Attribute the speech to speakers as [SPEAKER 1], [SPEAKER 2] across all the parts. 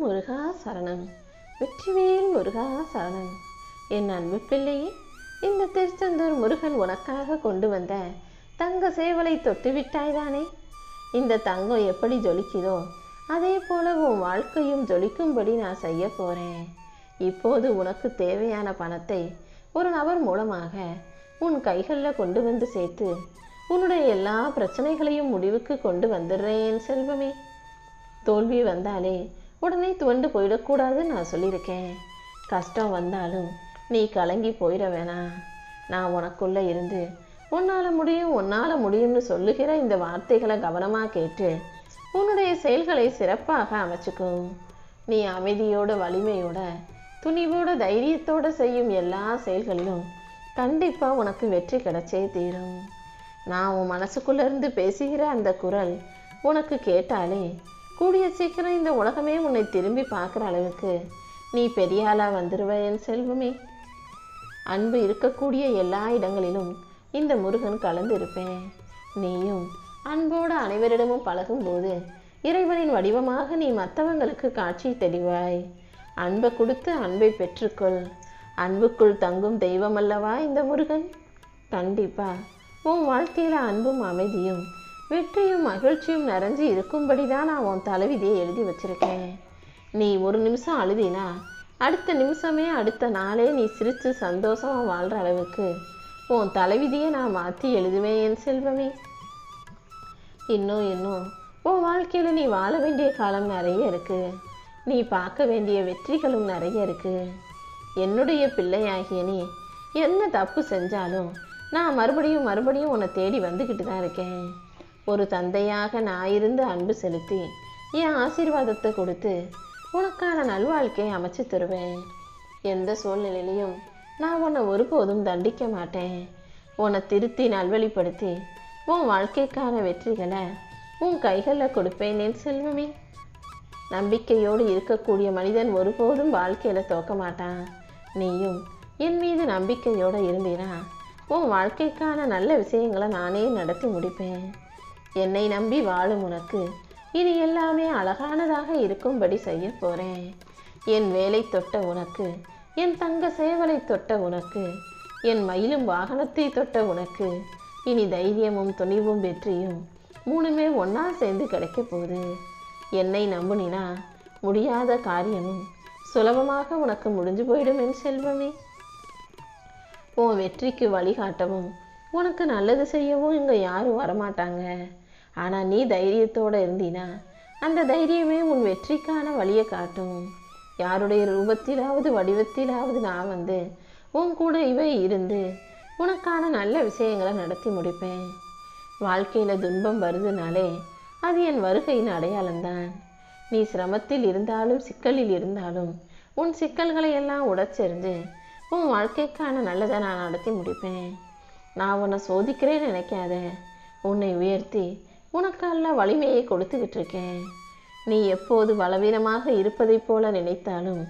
[SPEAKER 1] முருகா சரணம். வெற்றிவேல் முருகா சரணம். என் அன்பு பிள்ளையே இந்த திருச்செந்தூர் முருகன் உனக்காக கொண்டு வந்த தங்க சேவலை தொட்டு விட்டாய்தானே இந்த தங்கம் எப்படி ஜொலிக்குதோ அதே போல உன் வாழ்க்கையும் ஜொலிக்கும்படி நான் செய்ய போறேன். இப்போது உனக்கு தேவையான பணத்தை ஒரு நபர் மூலமாக உன் கைகளில் கொண்டு வந்து சேர்த்து உன்னுடைய எல்லா பிரச்சனைகளையும் முடிவுக்கு கொண்டு வந்துடுறேன் செல்வமே. தோல்வி வந்தாலே உடனே துவண்டு போயிடக்கூடாதுன்னு நான் சொல்லியிருக்கேன். கஷ்டம் வந்தாலும் நீ கலங்கி போயிட வேணாம் நான் உனக்குள்ளே இருந்து உன்னால் முடியும் உன்னால் முடியும்னு சொல்லுகிற இந்த வார்த்தைகளை கவனமாக கேட்டு உன்னுடைய செயல்களை சிறப்பாக அமைச்சுக்கும் நீ அமைதியோட வலிமையோட துணிவோட தைரியத்தோட செய்யும் எல்லா செயல்களிலும் கண்டிப்பாக உனக்கு வெற்றி கிடைச்சே தீரும். நான் உன் மனசுக்குள்ளேருந்து பேசுகிற அந்த குரல் உனக்கு கேட்டாலே கூடிய சீக்கிரம் இந்த உலகமே உன்னை திரும்பி பார்க்குற அளவுக்கு நீ பெரிய ஆளாக என் செல்வமே. அன்பு இருக்கக்கூடிய எல்லா இடங்களிலும் இந்த முருகன் கலந்து இருப்பேன் நீயும் அன்போடு அனைவரிடமும் பழகும்போது இறைவனின் வடிவமாக நீ மற்றவங்களுக்கு காட்சி தெளிவாய். அன்பை கொடுத்து அன்பை பெற்றுக்கொள். அன்புக்குள் தங்கும் தெய்வம் அல்லவா இந்த முருகன்? கண்டிப்பா உன் வாழ்க்கையில் அன்பும் அமைதியும் வெற்றியும் மகிழ்ச்சியும் நிறைஞ்சு இருக்கும்படி தான் நான் உன் தலைவிதியை எழுதி வச்சிருக்கேன். நீ ஒரு நிமிஷம் அழுதினா அடுத்த நிமிஷமே அடுத்த நாளே நீ சிரித்து சந்தோஷமாக வாழ்கிற அளவுக்கு உன் தலைவிதியை நான் மாற்றி எழுதுவேன் என் செல்வமே. இன்னும் இன்னும் உன் வாழ்க்கையில் நீ வாழ வேண்டிய காலம் நிறைய இருக்குது நீ பார்க்க வேண்டிய வெற்றிகளும் நிறைய இருக்குது என்னுடைய பிள்ளையாகிய நீ என்ன தப்பு செஞ்சாலும் நான் மறுபடியும் மறுபடியும் உன்னை தேடி வந்துக்கிட்டு தான் இருக்கேன். ஒரு தந்தையாக நான் இருந்து அன்பு செலுத்தி என் ஆசீர்வாதத்தை கொடுத்து உனக்கான நல்வாழ்க்கையை அமைச்சு தருவேன். எந்த சூழ்நிலையிலையும் நான் உன்னை ஒருபோதும் தண்டிக்க மாட்டேன். உன்னை திருத்தி நல்வழிப்படுத்தி உன் வாழ்க்கைக்கான வெற்றிகளை உன் கைகளில் கொடுப்பேன் என் செல்வமே. நம்பிக்கையோடு இருக்கக்கூடிய மனிதன் ஒருபோதும் வாழ்க்கையில் தோக்க மாட்டான். நீயும் என் மீது நம்பிக்கையோடு இருந்தீனா உன் வாழ்க்கைக்கான நல்ல விஷயங்களை நானே நடத்தி முடிப்பேன். என்னை நம்பி வாழும் உனக்கு இனி எல்லாமே அழகானதாக இருக்கும்படி செய்ய போறேன். என் வேலை தொட்ட உனக்கு என் தங்க சேவலை தொட்ட உனக்கு என் மயிலும் வாகனத்தை தொட்ட உனக்கு இனி தைரியமும் துணிவும் வெற்றியும் மூணுமே ஒன்றா சேர்ந்து கிடைக்க போகுது. என்னை நம்புனினா முடியாத காரியமும் சுலபமாக உனக்கு முடிஞ்சு போயிடும் என் செல்வமே. உன் வெற்றிக்கு வழிகாட்டவும் உனக்கு நல்லது செய்யவும் இங்கே யாரும் வரமாட்டாங்க. ஆனால் நீ தைரியத்தோடு இருந்தினா அந்த தைரியமே உன் வெற்றிக்கான வழியை காட்டும். யாருடைய ரூபத்திலாவது வடிவத்திலாவது நான் வந்து உன் கூட இவை இருந்து உனக்கான நல்ல விஷயங்களை நடத்தி முடிப்பேன். வாழ்க்கையில் துன்பம் வருதுனாலே அது என் வருகையின் அடையாளம்தான். நீ சிரமத்தில் இருந்தாலும் சிக்கலில் இருந்தாலும் உன் சிக்கல்களை எல்லாம் உடைச்செறிஞ்சு உன் வாழ்க்கைக்கான நல்லதை நான் நடத்தி முடிப்பேன். நான் உன்னை சோதிக்கிறேன்னு நினைக்காத. உன்னை உயர்த்தி உனக்கான வலிமையை கொடுத்துக்கிட்டு இருக்கேன் நீ எப்போது பலவீனமாக இருப்பதைப் போல நினைத்தாலும்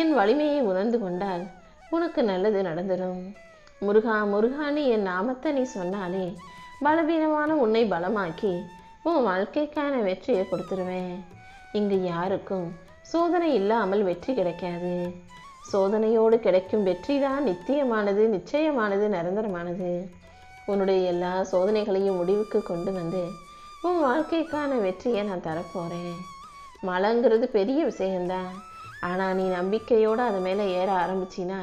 [SPEAKER 1] என் வலிமையை உணர்ந்து கொண்டால் உனக்கு நல்லது நடந்துடும். முருகா முருகான்னு என் நாமத்தை நீ சொன்னாலே பலவீனமான உன்னை பலமாக்கி உன் வாழ்க்கைக்கான வெற்றியை கொடுத்துருவேன். இங்கு யாருக்கும் சோதனை இல்லாமல் வெற்றி கிடைக்காது. சோதனையோடு கிடைக்கும் வெற்றி தான் நித்தியமானது நிச்சயமானது நிரந்தரமானது. உன்னுடைய எல்லா சோதனைகளையும் முடிவுக்கு கொண்டு வந்து உன் வாழ்க்கைக்கான வெற்றியை நான் தரப்போகிறேன் மலைங்கிறது பெரிய விஷயம்தான். ஆனால் நீ நம்பிக்கையோடு அது மேலே ஏற ஆரம்பிச்சின்னா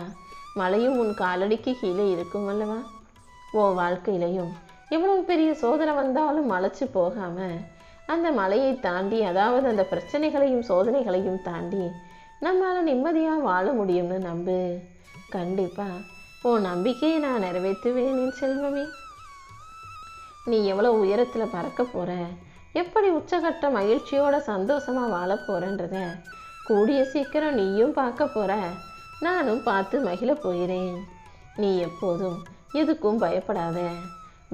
[SPEAKER 1] மலையும் உன் காலடிக்கு கீழே இருக்கும் அல்லவா? உன் வாழ்க்கையிலையும். எவ்வளவு பெரிய சோதனை வந்தாலும் மலைச்சு போகாமல் அந்த மலையை தாண்டி அதாவது அந்த பிரச்சனைகளையும் சோதனைகளையும் தாண்டி நம்மளால் நிம்மதியாக வாழ முடியும்னு நம்பு. கண்டிப்பாக உன் நம்பிக்கையை நான் நிறைவேற்றுவேன் என் செல்வமே. நீ எவ்வளோ உயரத்தில் பறக்க போகிற எப்படி உச்சகட்ட மகிழ்ச்சியோட சந்தோஷமாக வாழ போகிறன்றத கூடிய சீக்கிரம் நீயும் பார்க்க போகிற நானும் பார்த்து மகிழ போகிறேன். நீ எப்போதும் எதுக்கும் பயப்படாத.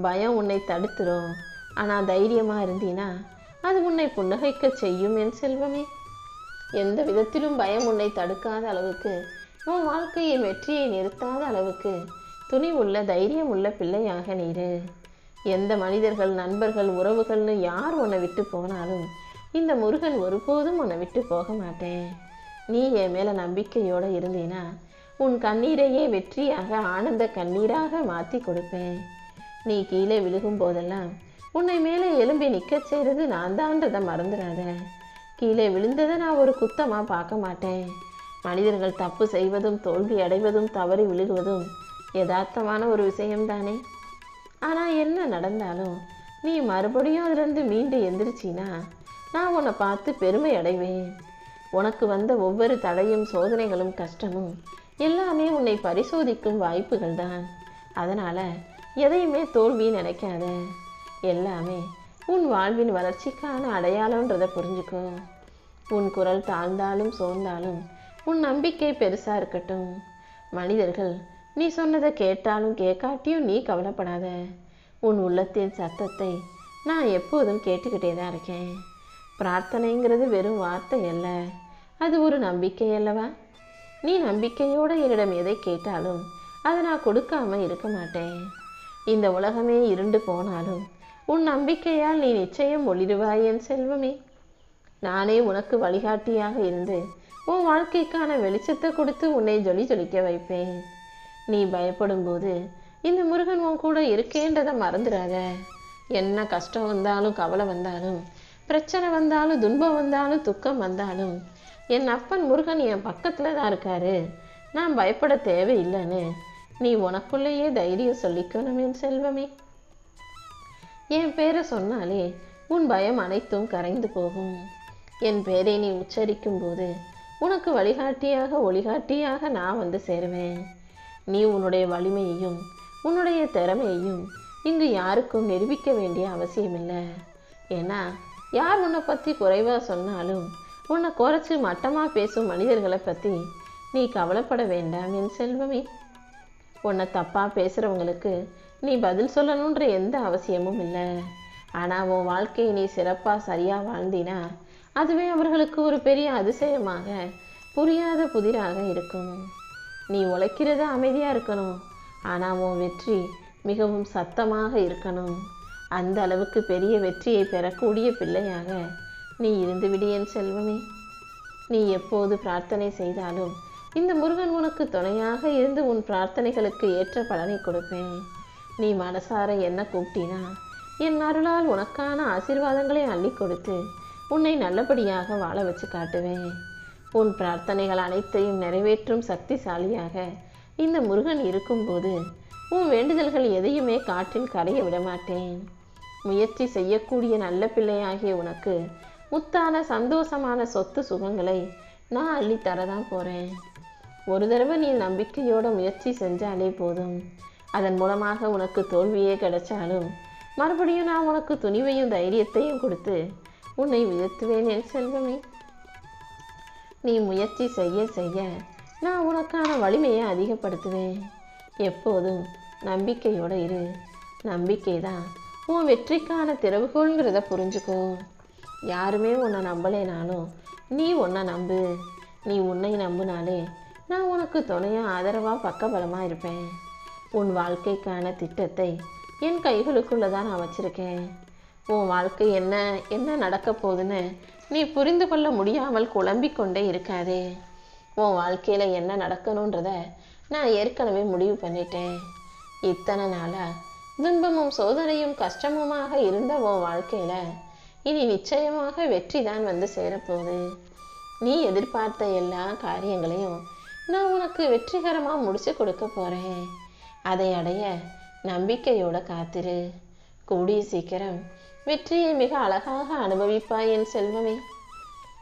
[SPEAKER 1] பயம் உன்னை தடுத்துரும். ஆனால் தைரியமாக இருந்தீனா அது உன்னை புன்னகைக்க செய்யும் என் செல்வமே. எந்த விதத்திலும் பயம் உன்னை தடுக்காத அளவுக்கு உன் வாழ்க்கையின் வெற்றியை நிறுத்தாத அளவுக்கு துணிவுள்ள தைரியம் உள்ள பிள்ளையாக நீரு. எந்த மனிதர்கள் நண்பர்கள் உறவுகள்னு யார் உன்னை விட்டு போனாலும் இந்த முருகன் ஒருபோதும் உன்னை விட்டு போக மாட்டேன். நீ என் மேலே நம்பிக்கையோடு இருந்தீனா உன் கண்ணீரையே வெற்றியாக ஆனந்த கண்ணீராக மாற்றி கொடுப்பேன். நீ கீழே விழுகும் போதெல்லாம் உன்னை மேலே எலும்பி நிற்கச் செய்கிறது நான் தான்றதை மறந்துடாத. கீழே விழுந்ததை நான் ஒரு குத்தமாக பார்க்க மாட்டேன். மனிதர்கள் தப்பு செய்வதும் தோல்வி அடைவதும் தவறி விழுகுவதும் யதார்த்தமான ஒரு விஷயம்தானே. ஆனால் என்ன நடந்தாலும் நீ மறுபடியும் அதிலிருந்து மீண்டு எந்திரிச்சினா நான் உன்னை பார்த்து பெருமை அடைவேன். உனக்கு வந்த ஒவ்வொரு தடையும் சோதனைகளும் கஷ்டமும் எல்லாமே உன்னை பரிசோதிக்கும் வாய்ப்புகள் தான் அதனால் எதையுமே தோல்வி நினைக்காத. எல்லாமே உன் வாழ்வின் வளர்ச்சிக்கான அடையாளன்றதை புரிஞ்சுக்கும் உன் குரல் தாழ்ந்தாலும் சோர்ந்தாலும் உன் நம்பிக்கை பெருசாக இருக்கட்டும். மனிதர்கள் நீ சொன்னதை கேட்டாலும் கேட்காட்டியும் நீ கவலைப்படாத. உன் உள்ளத்தின் சத்தத்தை நான் எப்போதும் கேட்டுக்கிட்டே தான் இருக்கேன். பிரார்த்தனைங்கிறது வெறும் வார்த்தை அல்ல. அது ஒரு நம்பிக்கை அல்லவா? நீ நம்பிக்கையோடு என்னிடம் எதை கேட்டாலும் அதை நான் கொடுக்காம இருக்க மாட்டேன். இந்த உலகமே இருண்டு போனாலும் உன் நம்பிக்கையால் நீ நிச்சயம் ஒளிருவாய் என் செல்வமே. நானே உனக்கு வழிகாட்டியாக இருந்து உன் வாழ்க்கைக்கான வெளிச்சத்தை கொடுத்து உன்னை ஜொலி ஜொலிக்க வைப்பேன். நீ பயப்படும் போது இந்த முருகன் உன் கூட இருக்கேன்றதை மறந்துடாத என்ன கஷ்டம் வந்தாலும் கவலை வந்தாலும் பிரச்சனை வந்தாலும் துன்பம் வந்தாலும் துக்கம் வந்தாலும் என் அப்பன் முருகன் என் பக்கத்தில் தான் இருக்காரு. நான் பயப்பட தேவையில்லைன்னு நீ உனக்குள்ளேயே தைரியம் சொல்லிக்கணும் என் செல்வமே. என் பேரை சொன்னாலே உன் பயம் அனைத்தும் கரைந்து போகும். என் பேரை நீ உச்சரிக்கும் போது உனக்கு வழிகாட்டியாக ஒளிகாட்டியாக நான் வந்து சேருவேன். நீ உன்னுடைய வலிமையையும் உன்னுடைய திறமையையும் இங்கு யாருக்கும் நிரூபிக்க வேண்டிய அவசியமில்லை. ஏன்னா யார் உன்னை பற்றி குறைவாக சொன்னாலும் உன்னை குறைச்சி மட்டமாக பேசும் மனிதர்களை பற்றி நீ கவலைப்பட வேண்டாம் என் செல்வமே. உன்னை தப்பாக பேசுகிறவங்களுக்கு நீ பதில் சொல்லணுன்ற எந்த அவசியமும் இல்லை. ஆனால் உன் வாழ்க்கையை நீ சிறப்பாக சரியாக வாழ்ந்தினா அதுவே அவர்களுக்கு ஒரு பெரிய அதிசயமாக புரியாத புதிராக இருக்கும். நீ உழைக்கிறது அமைதியாக இருக்கணும். ஆனால் உன் வெற்றி மிகவும் சத்தமாக இருக்கணும். அந்த அளவுக்கு பெரிய வெற்றியை பெறக்கூடிய பிள்ளையாக நீ இருந்து விடு செல்வமே. நீ எப்போது பிரார்த்தனை செய்தாலும் இந்த முருகன் உனக்கு துணையாக இருந்து உன் பிரார்த்தனைகளுக்கு ஏற்ற பலனை கொடுப்பேன். நீ மனசார என்ன கூப்பிட்டினா என் அருளால் உனக்கான ஆசீர்வாதங்களை அள்ளி கொடுத்து உன்னை நல்லபடியாக வாழ வச்சு காட்டுவேன். உன் பிரார்த்தனைகள் அனைத்தையும் நிறைவேற்றும் சக்திசாலியாக. இந்த முருகன் இருக்கும்போது உன் வேண்டுதல்கள் எதையுமே காற்றில் கரைய விடமாட்டேன். முயற்சி செய்யக்கூடிய நல்ல பிள்ளையாகிய உனக்கு முத்தான சந்தோஷமான சொத்து சுகங்களை நான் அள்ளித்தரதான் போகிறேன் ஒரு தடவை நீ நம்பிக்கையோட முயற்சி செஞ்சாலே போதும். அதன் மூலமாக உனக்கு தோல்வியே கிடைச்சாலும் மறுபடியும் நான் உனக்கு துணிவையும் தைரியத்தையும் கொடுத்து உன்னை உயர்த்துவேன் என் செல்வமே. நீ முயற்சி செய்ய செய்ய நான் உனக்கான வலிமையை அதிகப்படுத்துவேன். எப்போதும் நம்பிக்கையோட இரு. நம்பிக்கை தான் உன் வெற்றிக்கான திறவுகோள்ங்கிறத புரிஞ்சுக்கோ. யாருமே உன்னை நம்பலைனாலும் நீ உன்னை நம்பு. நீ உன்னை நம்புனாலே நான் உனக்கு துணையாக ஆதரவாக பக்கபலமாக இருப்பேன். உன் வாழ்க்கைக்கான திட்டத்தை என் கைகளுக்குள்ளே தான் நான் வச்சுருக்கேன். உன் வாழ்க்கை என்ன என்ன நடக்க போகுதுன்னு நீ புரிந்து கொள்ள முடியாமல் குழம்பிக் கொண்டே இருக்காதே. உன் வாழ்க்கையில் என்ன நடக்கணுன்றத நான் ஏற்கனவே முடிவு பண்ணிட்டேன். இத்தனை நாளா துன்பமும் சோதனையும் கஷ்டமுமாக இருந்த உன் வாழ்க்கையில் இனி நிச்சயமாக வெற்றி தான் வந்து சேரப்போகுது. நீ எதிர்பார்த்த எல்லா காரியங்களையும் நான் உனக்கு வெற்றிகரமாக முடிச்சு கொடுக்க போகிறேன் அதை அடைய நம்பிக்கையோட காத்திரு. கூடிய சீக்கிரம் வெற்றியை மிக அழகாக அனுபவிப்பாய் என் செல்வமே.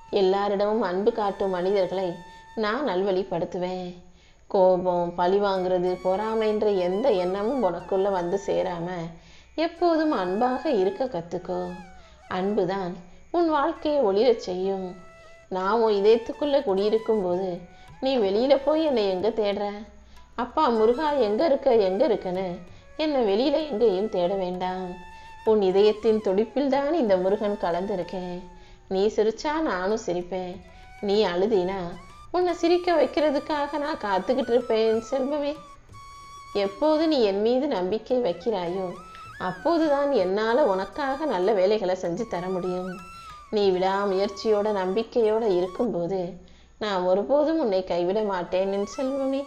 [SPEAKER 1] எல்லாரிடமும் அன்பு காட்டும் மனிதர்களை நான் நல்வழிப்படுத்துவேன். கோபம் பழி வாங்குறது பொறாமைன்ற எந்த எண்ணமும் உனக்குள்ள வந்து சேராம எப்போதும் அன்பாக இருக்க கத்துக்கோ. அன்புதான் உன் வாழ்க்கையை ஒளிரச் செய்யும். நான் உன் இதயத்துக்குள்ள குடியிருக்கும் போது நீ வெளியில போய் என்னை எங்க தேடுற? அப்பா முருகா எங்க இருக்க எங்க இருக்கன்னு என்னை வெளியில எங்கேயும் தேட வேண்டாம். உன் இதயத்தின் துடிப்பில் தான் இந்த முருகன் கலந்திருக்கேன். நீ சிரிச்சா நானும் சிரிப்பேன். நீ அழுதினா உன்னை சிரிக்க வைக்கிறதுக்காக நான் காத்துக்கிட்டு இருப்பேன் செல்வமே. எப்போது நீ என் மீது நம்பிக்கை வைக்கிறாயோ அப்போதுதான் என்னால் உனக்காக நல்ல வேலைகளை செஞ்சு தர முடியும். நீ விடாமுயற்சியோட நம்பிக்கையோட இருக்கும்போது நான் ஒருபோதும் உன்னை கைவிட மாட்டேன் என் செல்வமே.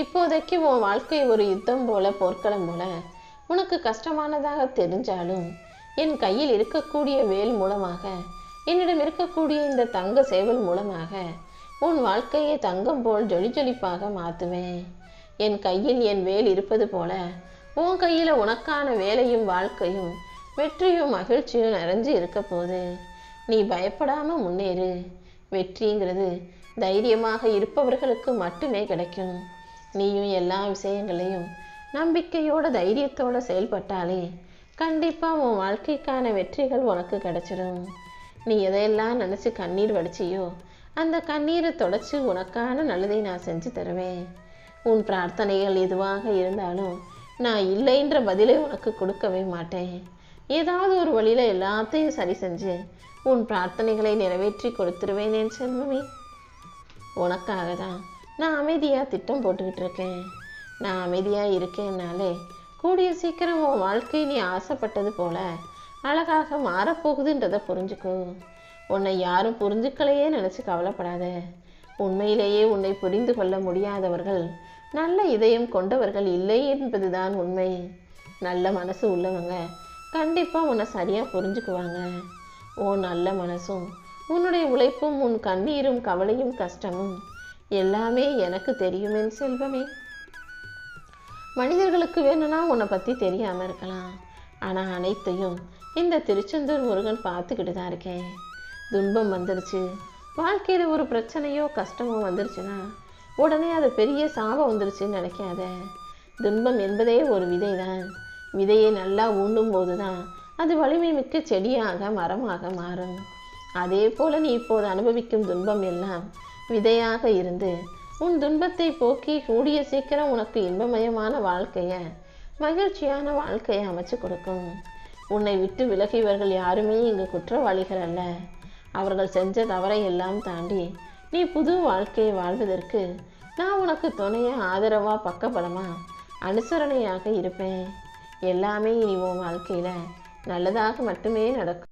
[SPEAKER 1] இப்போதைக்கு உன் வாழ்க்கை ஒரு யுத்தம் போல போர்க்களம் போல உனக்கு கஷ்டமானதாக தெரிஞ்சாலும் என் கையில் இருக்கக்கூடிய வேல் மூலமாக என்னிடம் இருக்கக்கூடிய இந்த தங்க சேவல் மூலமாக உன் வாழ்க்கையை தங்கம் போல் ஜொலி ஜொலிப்பாக மாற்றுவேன். என் கையில் என் வேல் இருப்பது போல உன் கையில் உனக்கான வேலையும் வாழ்க்கையும் வெற்றியும் மகிழ்ச்சியும் நிறைஞ்சு இருக்க போது நீ பயப்படாமல் முன்னேறு. வெற்றிங்கிறது தைரியமாக இருப்பவர்களுக்கு மட்டுமே கிடைக்கும். நீயும் எல்லா விஷயங்களையும் நம்பிக்கையோட தைரியத்தோட செயல்பட்டாலே கண்டிப்பா உன் வாழ்க்கைக்கான வெற்றிகள் உனக்கு கிடைச்சிடும் நீ எதையெல்லாம் நினைச்சு கண்ணீர் வடிச்சியோ அந்த கண்ணீரை தொடச்சி உனக்கான நல்லதை நான் செஞ்சு தருவேன். உன் பிரார்த்தனைகள் எதுவாக இருந்தாலும் நான் இல்லைன்ற பதிலை உனக்கு கொடுக்கவே மாட்டேன். ஏதாவது ஒரு வழியில எல்லாத்தையும் சரி செஞ்சு உன் பிரார்த்தனைகளை நிறைவேற்றி கொடுத்துருவேன் என் செல்வமே. உனக்காக தான் நான் அமைதியாக திட்டம் போட்டுக்கிட்டு இருக்கேன். நான் அமைதியாக இருக்கேன்னாலே கூடிய சீக்கிரம் உன் வாழ்க்கை நீ ஆசைப்பட்டது போல அழகாக மாறப்போகுதுன்றதை புரிஞ்சுக்கும் உன்னை யாரும் புரிஞ்சுக்கலையே நினச்சி கவலைப்படாத. உண்மையிலேயே உன்னை புரிந்து கொள்ள முடியாதவர்கள் நல்ல இதயம் கொண்டவர்கள் இல்லை என்பதுதான் உண்மை. நல்ல மனசு உள்ளவங்க கண்டிப்பாக உன்னை சரியாக புரிஞ்சுக்குவாங்க. ஓ நல்ல மனசும் உன்னுடைய உழைப்பும் உன் கண்ணீரும் கவலையும் கஷ்டமும் எல்லாமே எனக்கு தெரியும் செல்வமே. மனிதர்களுக்கு வேணும்னா உன்னை பற்றி தெரியாமல் இருக்கலாம். ஆனால் அனைத்தையும் இந்த திருச்செந்தூர் முருகன் பார்த்துக்கிட்டு தான் இருக்கேன். துன்பம் வந்துருச்சு. வாழ்க்கையில் ஒரு பிரச்சனையோ கஷ்டமோ வந்துருச்சுன்னா உடனே அது பெரிய சாபம் வந்துருச்சுன்னு நினைக்காத. துன்பம் என்பதே ஒரு விதை தான் விதையை நல்லா ஊண்டும் போது தான் அது வலிமை மிக்க செடியாக மரமாக மாறும். அதே போல நீ இப்போது அனுபவிக்கும் துன்பம் எல்லாம் விதையாக இருந்து உன் துன்பத்தை போக்கி கூடிய சீக்கிரம் உனக்கு இன்பமயமான வாழ்க்கையை மகிழ்ச்சியான வாழ்க்கையை அமைச்சு கொடுக்கும். உன்னை விட்டு விலகியவர்கள் யாருமே இங்கு குற்றவாளிகள் அல்ல. அவர்கள் செஞ்ச தவறை எல்லாம் தாண்டி நீ புது வாழ்க்கையை வாழ்வதற்கு நான் உனக்கு துணையா ஆதரவா பக்கபலமா அனுசரணையாக இருப்பேன். எல்லாமே இனி உன் வாழ்க்கையில் நல்லதாக மட்டுமே நடக்கும்.